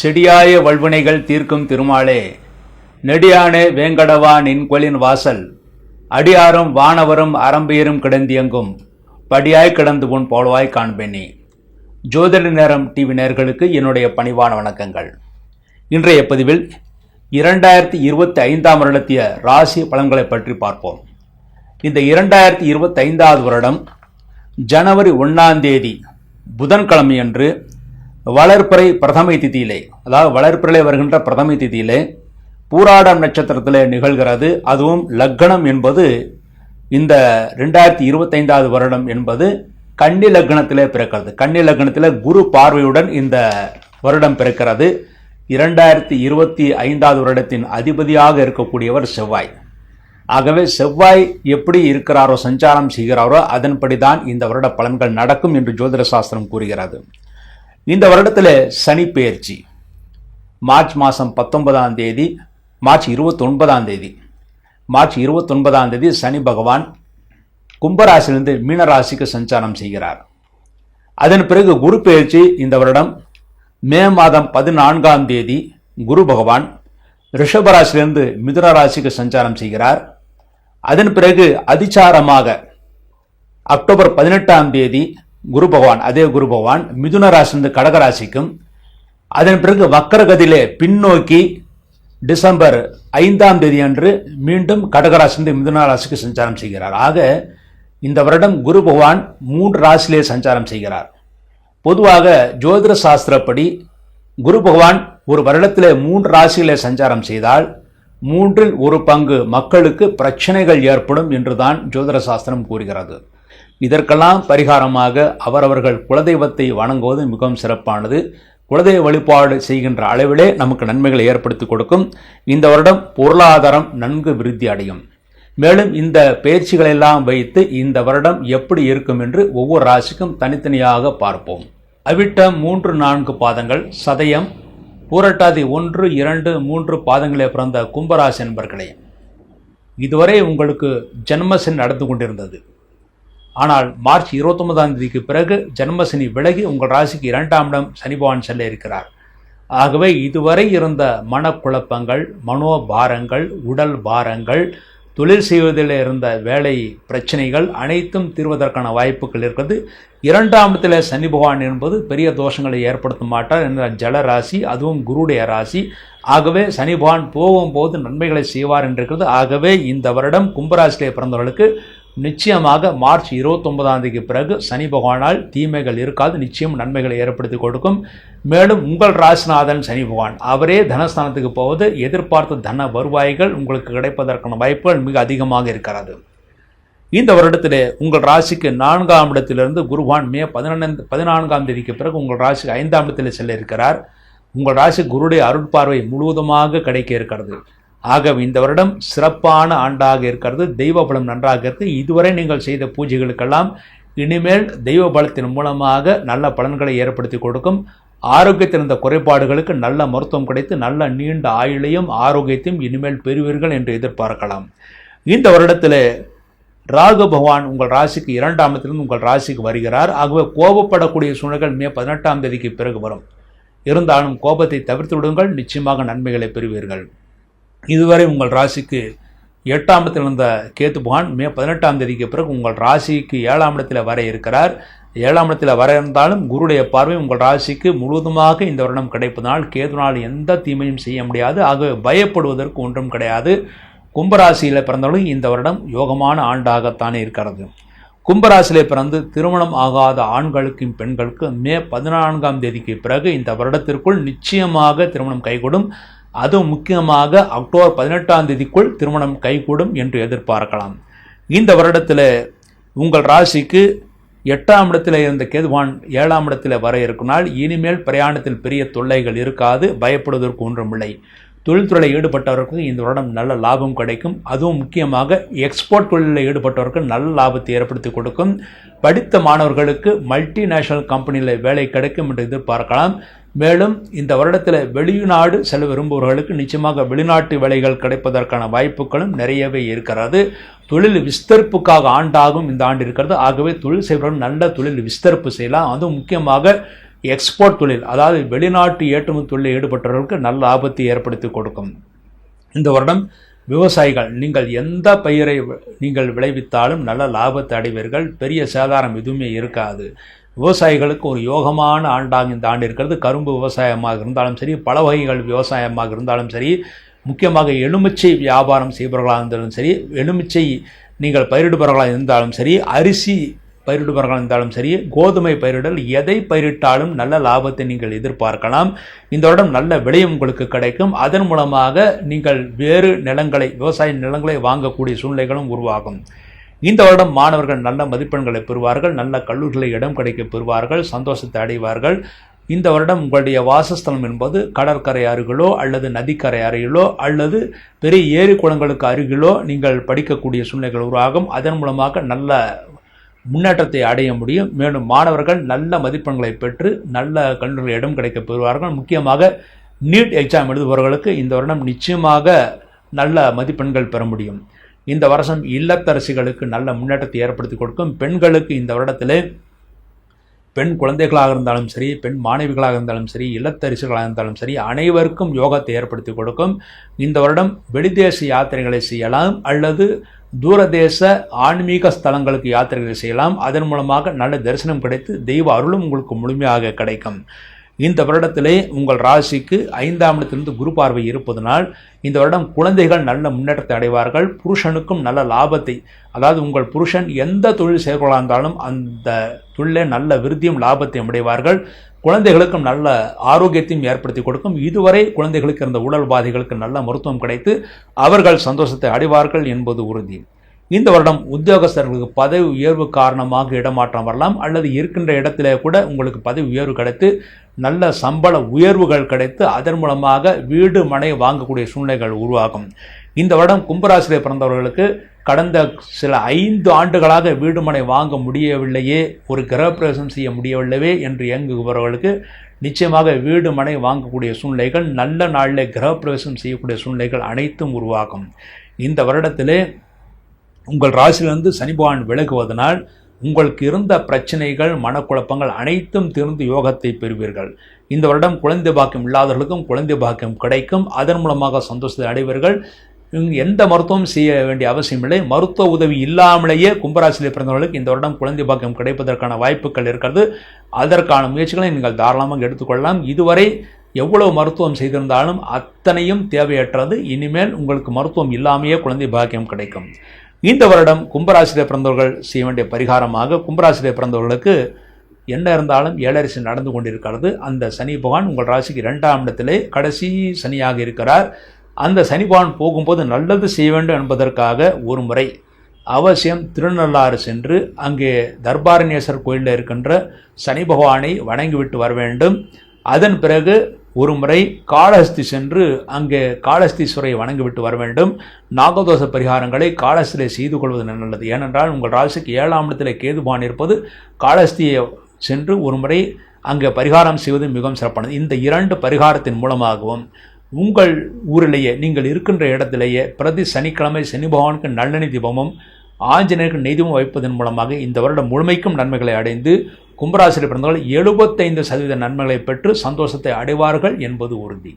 செடியாய வல்வினைகள் தீர்க்கும் திருமாலே. நெடியானே வேங்கடவா நின்கொலின் வாசல். அடியாரும் வானவரும் அரம்பியரும் கிடந்தியங்கும். படியாய் கிடந்து உன் போலவாய் காண்பேனே. ஜோதிட நேரம் டிவி நேர்களுக்கு என்னுடைய பணிவான வணக்கங்கள். இன்றைய பதிவில் இரண்டாயிரத்தி இருபத்தி ஐந்தாம் வருடத்திய ராசி பலன்களை பற்றி பார்ப்போம். இந்த இரண்டாயிரத்தி இருபத்தி ஐந்தாவது வருடம் ஜனவரி ஒன்றாம் தேதி புதன்கிழமையன்று வளர்ப்பிறை பிரதமை திதியிலே அதாவது வளர்ப்பிறை வருகின்ற பிரதமை திதியிலே பூராடம் நட்சத்திரத்தில் நிகழ்கிறது. அதுவும் லக்னம் என்பது இந்த ரெண்டாயிரத்தி இருபத்தைந்தாவது வருடம் என்பது கன்னி லக்னத்திலே பிறக்கிறது. கன்னி லக்னத்தில் குரு பார்வையுடன் இந்த வருடம் பிறக்கிறது. இரண்டாயிரத்தி இருபத்தி ஐந்தாவது வருடத்தின் அதிபதியாக இருக்கக்கூடியவர் செவ்வாய். ஆகவே செவ்வாய் எப்படி இருக்கிறாரோ சஞ்சாரம் செய்கிறாரோ அதன்படி தான் இந்த வருட பலன்கள் நடக்கும் என்று ஜோதிட சாஸ்திரம் கூறுகிறது. இந்த வருடத்தில் சனி பெயர்ச்சி. மார்ச் மாதம் பத்தொன்பதாம் தேதி மார்ச் இருபத்தொன்பதாம் தேதி. மார்ச் இருபத்தொன்பதாம் தேதி சனி பகவான் கும்பராசிலிருந்து மீனராசிக்கு சஞ்சாரம் செய்கிறார். அதன் பிறகு குரு பெயர்ச்சி இந்த வருடம். மே மாதம் பதினான்காம் தேதி குரு பகவான் ரிஷபராசிலிருந்து மிதுன ராசிக்கு சஞ்சாரம் செய்கிறார். அதன் பிறகு அதிச்சாரமாக அக்டோபர் பதினெட்டாம் தேதி குரு பகவான் அதே குரு பகவான் மிதுன ராசிலிருந்து கடகராசிக்கும் அதன் பிறகு வக்கரகதியிலே பின்னோக்கி டிசம்பர் ஐந்தாம் தேதி அன்று மீண்டும் கடகராசிலிருந்து மிதுன ராசிக்கு சஞ்சாரம் செய்கிறார். ஆக இந்த வருடம் குரு பகவான் மூன்று ராசியிலே சஞ்சாரம் செய்கிறார். பொதுவாக ஜோதிட சாஸ்திரப்படி குரு பகவான் ஒரு வருடத்திலே மூன்று ராசியிலே சஞ்சாரம் செய்தால் மூன்றில் ஒரு பங்கு மக்களுக்கு பிரச்சனைகள் ஏற்படும் என்றுதான் ஜோதிட சாஸ்திரம் கூறுகிறது. இதற்கெல்லாம் பரிகாரமாக அவரவர்கள் குலதெய்வத்தை வணங்குவது மிகவும் சிறப்பானது. குலதெய்வ வழிபாடு செய்கின்ற அளவிலே நமக்கு நன்மைகளை ஏற்படுத்தி கொடுக்கும். இந்த வருடம் பொருளாதாரம் நன்கு விருத்தி அடையும். மேலும் இந்த பயிற்சிகளெல்லாம் வைத்து இந்த வருடம் எப்படி இருக்கும் என்று ஒவ்வொரு ராசிக்கும் தனித்தனியாக பார்ப்போம். அவிட்ட மூன்று நான்கு பாதங்கள் சதயம் பூரட்டாதி ஒன்று இரண்டு மூன்று பாதங்களே பிறந்த கும்பராசி என்பர்களே. இதுவரை உங்களுக்கு ஜென்மசன் நடந்து கொண்டிருந்தது. ஆனால் மார்ச் இருபத்தொன்பதாம் தேதிக்கு பிறகு ஜென்மசனி விலகி உங்கள் ராசிக்கு இரண்டாம் இடம் சனி பகவான் செல்ல இருக்கிறார். ஆகவே இதுவரை இருந்த மனக்குழப்பங்கள் மனோபாரங்கள் உடல் பாரங்கள் தொழில் செய்வதில் இருந்த வேலை பிரச்சனைகள் அனைத்தும் தீர்வதற்கான வாய்ப்புகள் இருக்கிறது. இரண்டாம் இடத்துல சனி பகவான் என்பது பெரிய தோஷங்களை ஏற்படுத்த மாட்டார் என்ற ஜலராசி அதுவும் குருடைய ராசி. ஆகவே சனி பகவான் போகும்போது நன்மைகளை செய்வார் என்றிருக்கிறது ஆகவே இந்த வருடம் கும்பராசிலே பிறந்தவர்களுக்கு நிச்சயமாக மார்ச் இருபத்தொன்பதாம் தேதிக்கு பிறகு சனி பகவானால் தீமைகள் இருக்காது. நிச்சயம் நன்மைகளை ஏற்படுத்தி கொடுக்கும். மேலும் உங்கள் ராசிநாதன் சனி பகவான் அவரே தனஸ்தானத்துக்கு போவது எதிர்பார்த்த தன வருவாய்கள் உங்களுக்கு கிடைப்பதற்கான வாய்ப்புகள் மிக அதிகமாக இருக்கிறது. இந்த வருடத்திலே உங்கள் ராசிக்கு நான்காம் இடத்திலிருந்து குருவான் மே பதினொன்று பதினான்காம் தேதிக்கு பிறகு உங்கள் ராசிக்கு ஐந்தாம் இடத்தில் செல்ல இருக்கிறார். உங்கள் ராசி குருடைய அருட்பார்வை முழுவதுமாக கிடைக்க இருக்கிறது. ஆகவே இந்த வருடம் சிறப்பான ஆண்டாக இருக்கிறது. தெய்வ பலம் நன்றாக இருக்குது இதுவரை நீங்கள் செய்த பூஜைகளுக்கெல்லாம் இனிமேல் தெய்வ பலத்தின் மூலமாக நல்ல பலன்களை ஏற்படுத்தி கொடுக்கும். ஆரோக்கியத்தில் இருந்த குறைபாடுகளுக்கு நல்ல மருத்துவம் கிடைத்து நல்ல நீண்ட ஆயுளையும் ஆரோக்கியத்தையும் இனிமேல் பெறுவீர்கள் என்று எதிர்பார்க்கலாம். இந்த வருடத்தில் ராகு பகவான் உங்கள் ராசிக்கு இரண்டாம் இடத்திலிருந்து உங்கள் ராசிக்கு வருகிறார். ஆகவே கோபப்படக்கூடிய சூழ்நிலைகள் மே பதினெட்டாம் தேதிக்கு பிறகு வரும். இருந்தாலும் கோபத்தை தவிர்த்து விடுங்கள். நிச்சயமாக நன்மைகளை பெறுவீர்கள். இதுவரை உங்கள் ராசிக்கு எட்டாம் இடத்தில் இருந்த கேத்து பகவான் மே பதினெட்டாம் தேதிக்கு பிறகு உங்கள் ராசிக்கு ஏழாம் இடத்தில் வர இருக்கிறார். ஏழாம் இடத்தில் வர இருந்தாலும் குருடைய பார்வை உங்கள் ராசிக்கு முழுவதுமாக இந்த வருடம் கிடைப்பதனால் கேதுனால் எந்த தீமையும் செய்ய முடியாது. ஆகவே பயப்படுவதற்கு ஒன்றும் கிடையாது. கும்பராசியில் பிறந்தவர்களும் இந்த வருடம் யோகமான ஆண்டாகத்தானே இருக்கிறது. கும்பராசியிலே பிறந்து திருமணம் ஆகாத ஆண்களுக்கும் பெண்களுக்கும் மே பதினான்காம் தேதிக்கு பிறகு இந்த வருடத்திற்குள் நிச்சயமாக திருமணம் கைகூடும். அதுவும் முக்கியமாக அக்டோபர் பதினெட்டாம் தேதிக்குள் திருமணம் கைகூடும் என்று எதிர்பார்க்கலாம். இந்த வருடத்தில் உங்கள் ராசிக்கு எட்டாம் இடத்தில் இருந்த கேதுவான் ஏழாம் இடத்தில் வர இருக்குனால் இனிமேல் பிரயாணத்தில் பெரிய தொல்லைகள் இருக்காது பயப்படுவதற்கு ஒன்றுமில்லை. தொழில்துறையில் ஈடுபட்டவருக்கு இந்த வருடம் நல்ல லாபம் கிடைக்கும். அதுவும் முக்கியமாக எக்ஸ்போர்ட் தொழிலில் ஈடுபட்டவருக்கு நல்ல லாபத்தை ஏற்படுத்தி கொடுக்கும். படித்த மாணவர்களுக்கு மல்டிநேஷனல் கம்பெனியில் வேலை கிடைக்கும் என்று எதிர்பார்க்கலாம். மேலும் இந்த வருடத்தில் வெளிநாடு செல்ல விரும்புபவர்களுக்கு நிச்சயமாக வெளிநாட்டு வேலைகள் கிடைப்பதற்கான வாய்ப்புகளும் நிறையவே இருக்கிறது. தொழில் விஸ்தரிப்புக்காக ஆண்டாகும் இந்த ஆண்டு இருக்கிறது. ஆகவே தொழில் செய்பவர்கள் நல்ல தொழில் விஸ்தரிப்பு செய்யலாம். அதுவும் முக்கியமாக எக்ஸ்போர்ட் தொழில் அதாவது வெளிநாட்டு ஏற்றுமதி தொழிலில் ஈடுபட்டவர்களுக்கு நல்ல ஆபத்தை ஏற்படுத்தி கொடுக்கும். இந்த வருடம் விவசாயிகள் நீங்கள் எந்த பயிரை நீங்கள் விளைவித்தாலும் நல்ல லாபத்தை அடைவீர்கள். பெரிய சேதாரம் எதுவுமே இருக்காது. விவசாயிகளுக்கு ஒரு யோகமான ஆண்டாக இந்த ஆண்டு இருக்கிறது. கரும்பு விவசாயமாக இருந்தாலும் சரி பல வகைகள் விவசாயமாக இருந்தாலும் சரி முக்கியமாக எலுமிச்சை வியாபாரம் செய்பவர்களாக இருந்தாலும் சரி எலுமிச்சை நீங்கள் பயிரிடுபவர்களாக இருந்தாலும் சரி அரிசி பயிரிடுபவர்களாக இருந்தாலும் சரி கோதுமை பயிரிடல் எதை பயிரிட்டாலும் நல்ல லாபத்தை நீங்கள் எதிர்பார்க்கலாம். இந்த வருடம் நல்ல விலையும் உங்களுக்கு கிடைக்கும். அதன் மூலமாக நீங்கள் வேறு நிலங்களை விவசாய நிலங்களை வாங்கக்கூடிய சூழ்நிலைகளும் உருவாகும். இந்த வருடம் மாணவர்கள் நல்ல மதிப்பெண்களை பெறுவார்கள் நல்ல கல்லூரிகளை இடம் கிடைக்க பெறுவார்கள் சந்தோஷத்தை அடைவார்கள். இந்த வருடம் உங்களுடைய வாசஸ்தலம் என்பது கடற்கரை அருகிலோ அல்லது நதிக்கரை அருகிலோ அல்லது பெரிய ஏரி குளங்களுக்கு அருகிலோ நீங்கள் படிக்கக்கூடிய சூழ்நிலைகள் உருவாகும். அதன் மூலமாக நல்ல முன்னேற்றத்தை அடைய முடியும். மேலும் மாணவர்கள் நல்ல மதிப்பெண்களை பெற்று நல்ல கல்லூரியில் இடம் கிடைக்க பெறுவார்கள். முக்கியமாக நீட் எக்ஸாம் எழுதுபவர்களுக்கு இந்த வருடம் நிச்சயமாக நல்ல மதிப்பெண்கள் பெற முடியும். இந்த வருஷம் இல்லத்தரசிகளுக்கு நல்ல முன்னேற்றத்தை ஏற்படுத்தி கொடுக்கும். பெண்களுக்கு இந்த வருடத்திலே பெண் குழந்தைகளாக இருந்தாலும் சரி பெண் மாணவிகளாக இருந்தாலும் சரி இல்லத்தரிசிகளாக இருந்தாலும் சரி அனைவருக்கும் யோகத்தை ஏற்படுத்தி கொடுக்கும். இந்த வருடம் வெளிதேச யாத்திரைகளை செய்யலாம் அல்லது தூரதேச ஆன்மீக ஸ்தலங்களுக்கு யாத்திரைகளை செய்யலாம். அதன் மூலமாக நல்ல தரிசனம் கிடைத்து தெய்வ அருளும் உங்களுக்கு முழுமையாக கிடைக்கும். இந்த வருடத்திலே உங்கள் ராசிக்கு ஐந்தாம் இடத்திலிருந்து குரு பார்வை இருப்பதனால் இந்த வருடம் குழந்தைகள் நல்ல முன்னேற்றத்தை அடைவார்கள் புருஷனுக்கும் நல்ல லாபத்தை அதாவது உங்கள் புருஷன் எந்த தொழில் செய்கிறவர்களாக இருந்தாலும் அந்த தொழிலே நல்ல விருத்தியும் லாபத்தையும் அடைவார்கள் குழந்தைகளுக்கும் நல்ல ஆரோக்கியத்தையும் ஏற்படுத்தி கொடுக்கும். இதுவரை குழந்தைகளுக்கு இருந்த உடல் பாதைகளுக்கு நல்ல மருத்துவம் கிடைத்து அவர்கள் சந்தோஷத்தை அடைவார்கள் என்பது உறுதி. இந்த வருடம் உத்தியோகஸ்தர்களுக்கு பதவி உயர்வு காரணமாக இடமாற்றம் வரலாம். அல்லது இருக்கின்ற இடத்திலே கூட உங்களுக்கு பதவி உயர்வு கிடைத்து நல்ல சம்பள உயர்வுகள் கிடைத்து அதன் மூலமாக வீடு மனை வாங்கக்கூடிய சூழ்நிலைகள் உருவாகும். இந்த வருடம் கும்பராசிலே பிறந்தவர்களுக்கு கடந்த சில ஐந்து ஆண்டுகளாக வீடு மனை வாங்க முடியவில்லையே ஒரு கிரகப்பிரவேசம் செய்ய முடியவில்லையே என்று இயங்குபவர்களுக்கு நிச்சயமாக வீடு மனை வாங்கக்கூடிய சூழ்நிலைகள் நல்ல நாளில் கிரகப்பிரவேசம் செய்யக்கூடிய சூழ்நிலைகள் அனைத்தும் உருவாகும். இந்த வருடத்திலே உங்கள் ராசியிலிருந்து சனி பகவான் விலகுவதனால் உங்களுக்கு இருந்த பிரச்சனைகள் மனக்குழப்பங்கள் அனைத்தும் தீர்ந்து யோகத்தை பெறுவீர்கள். இந்த வருடம் குழந்தை பாக்கியம் இல்லாதவர்களுக்கும் குழந்தை பாக்கியம் கிடைக்கும். அதன் மூலமாக சந்தோஷத்தை அடைவீர்கள். எந்த மருத்துவம் செய்ய வேண்டிய அவசியமில்லை மருத்துவ உதவி இல்லாமலேயே கும்பராசியில் பிறந்தவர்களுக்கு இந்த வருடம் குழந்தை பாக்கியம் கிடைப்பதற்கான வாய்ப்புகள் இருக்கிறது. அதற்கான முயற்சிகளை நீங்கள் தாராளமாக எடுத்துக்கொள்ளலாம். இதுவரை எவ்வளவு மருத்துவம் செய்திருந்தாலும் அத்தனையும் தேவையற்றது. இனிமேல் உங்களுக்கு மருத்துவம் இல்லாமையே குழந்தை பாக்கியம் கிடைக்கும். இந்த வருடம் கும்பராசியிலே பிறந்தவர்கள் செய்ய வேண்டிய பரிகாரமாக கும்பராசிரியர் பிறந்தவர்களுக்கு என்ன இருந்தாலும் ஏழரசி நடந்து கொண்டிருக்கிறது. அந்த சனி பகவான் உங்கள் ராசிக்கு இரண்டாம் இடத்திலே கடைசி சனியாக இருக்கிறார். அந்த சனி பகவான் போகும்போது நல்லது செய்ய வேண்டும் என்பதற்காக ஒரு முறை அவசியம் திருநள்ளாறு சென்று அங்கே தர்பாரண்யேஸ்வரர் கோயிலில் இருக்கின்ற சனி பகவானை வணங்கிவிட்டு வர வேண்டும். அதன் பிறகு ஒரு முறை காளஹஸ்தி சென்று அங்கே காளஹஸ்தீஸ்வரை வணங்கிவிட்டு வர வேண்டும். நாகதோஷ பரிகாரங்களை காளஹஸ்திலே செய்து கொள்வது நல்லது. ஏனென்றால் உங்கள் ராசிக்கு ஏழாம் இடத்திலே கேதுபான் இருப்பது காளஹஸ்தியை சென்று ஒரு முறை அங்கே பரிகாரம் செய்வது மிகவும் சிறப்பானது. இந்த இரண்டு பரிகாரத்தின் மூலமாகவும் உங்கள் ஊரிலேயே நீங்கள் இருக்கின்ற இடத்திலேயே பிரதி சனிக்கிழமை சனி பகவானுக்கு நல்லெண்ணெய் தீபமும் ஆஞ்சநேயருக்கு நெய்தமும் வைப்பதன் மூலமாக இந்த வருடம் முழுமைக்கும் நன்மைகளை அடைந்து கும்பராசியில் பிறந்தவர்கள் எழுபத்தைந்து சதவீத நன்மைகளை பெற்று சந்தோஷத்தை அடைவார்கள் என்பது உறுதி.